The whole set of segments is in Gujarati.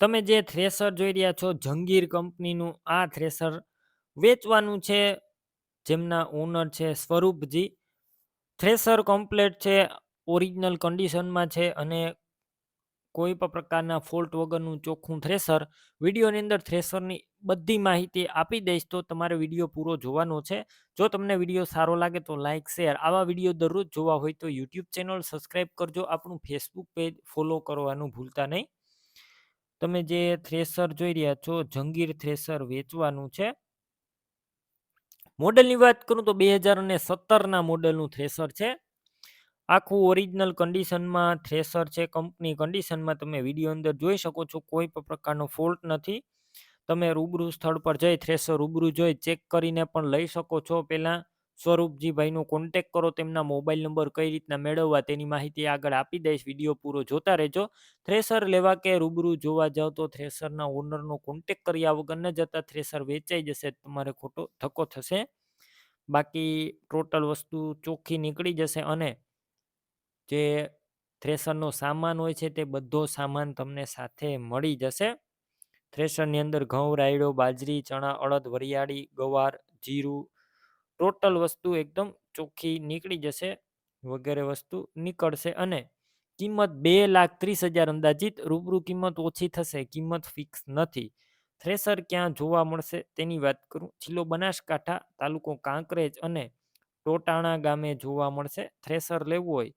તમે જે થ્રેસર જોઈ રહ્યા છો, જંગીર કંપનીનું આ થ્રેસર વેચવાનું છે, જેમના ઓનર છે સ્વરૂપજી. થ્રેસર કમ્પ્લેટ છે, ઓરિજિનલ કન્ડિશનમાં છે અને કોઈ પણ પ્રકારના ફોલ્ટ વગરનું ચોખ્ખું થ્રેસર. વિડીયોની અંદર થ્રેસરની બધી માહિતી આપી દઈશ, તો તમારે વીડિયો પૂરો જોવાનો છે. જો તમને વીડિયો સારો લાગે તો લાઇક શેર. આવા વીડિયો દરરોજ જોવા હોય તો યુટ્યુબ ચેનલ સબસ્ક્રાઈબ કરજો. આપણું ફેસબુક પેજ ફોલો કરવાનું ભૂલતા નહીં. તમે જે થ્રેસર જોઈ રહ્યા છો, જંગીર થ્રેસર વેચવાનું છે. મોડલની વાત કરું તો બે હજાર અને સત્તરના મોડલનું થ્રેસર છે. આખું ઓરિજિનલ કન્ડિશનમાં થ્રેસર છે, કંપની કન્ડિશનમાં તમે વીડિયો અંદર જોઈ શકો છો, કોઈ પણ પ્રકારનો ફોલ્ટ નથી. તમે રૂબરૂ સ્થળ પર જઈ થ્રેસર રૂબરૂ જોઈ ચેક કરીને પણ લઈ શકો છો. પહેલાં સ્વરૂપજીભાઈનો કોન્ટેક કરો, તેમના મોબાઈલ નંબર કઈ રીતના મેળવવા તેની માહિતી આગળ આપી દઈશ. વીડિયો પૂરો જોતા રહેજો. થ્રેસર લેવા કે રૂબરૂ જોવા જાઓ તો થ્રેસરના ઓનરનો કોન્ટેક કર્યા વગર ન જતા થ્રેસર વેચાઈ જશે, તમારે ખોટો ધક્કો થશે. બાકી ટોટલ વસ્તુ ચોખ્ખી નીકળી જશે અને જે થ્રેસરનો સામાન હોય છે તે બધો સામાન તમને સાથે મળી જશે. થ્રેસરની અંદર ઘઉં, રાયડો, બાજરી, ચણા, અડદ, વરિયાળી, ગવાર, જીરું ટોટલ વસ્તુ એકદમ ચોખ્ખી નીકળી જશે, વગેરે વસ્તુ નીકળશે અને કિંમત બે લાખ ત્રીસ હજાર અંદાજિત, રૂબરૂ કિંમત ઓછી થશે, કિંમત ફિક્સ નથી. થ્રેસર ક્યાં જોવા મળશે તેની વાત કરું. જિલ્લો બનાસકાંઠા તાલુકો કાંકરેજ અને ટોટાણા ગામે જોવા મળશે. થ્રેસર લેવું હોય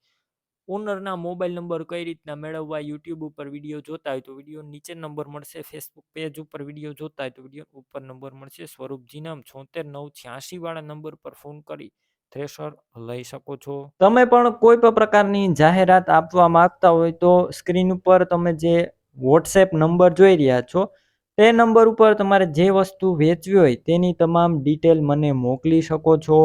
ઓનરના મોબાઈલ નંબર કઈ રીતના મેળવવા, યુટ્યુબ ઉપર વીડિયો જોતા હોય તો વીડિયો નીચે નંબર મળશે, ફેસબુક પેજ ઉપર વીડિયો જોતા હોય તો વીડિયો ઉપર નંબર મળશે. સ્વરૂપજી નામ છોતેર નવ છ્યાસી વાળા નંબર પર ફોન કરી થ્રેશર લઈ શકો છો. તમે પણ કોઈ પણ પ્રકારની જાહેરાત આપવા માંગતા હોય તો સ્ક્રીન ઉપર તમે જે વોટ્સએપ નંબર જોઈ રહ્યા છો, તે નંબર ઉપર તમારે જે વસ્તુ વેચવી હોય તેની તમામ ડિટેલ મને મોકલી શકો છો.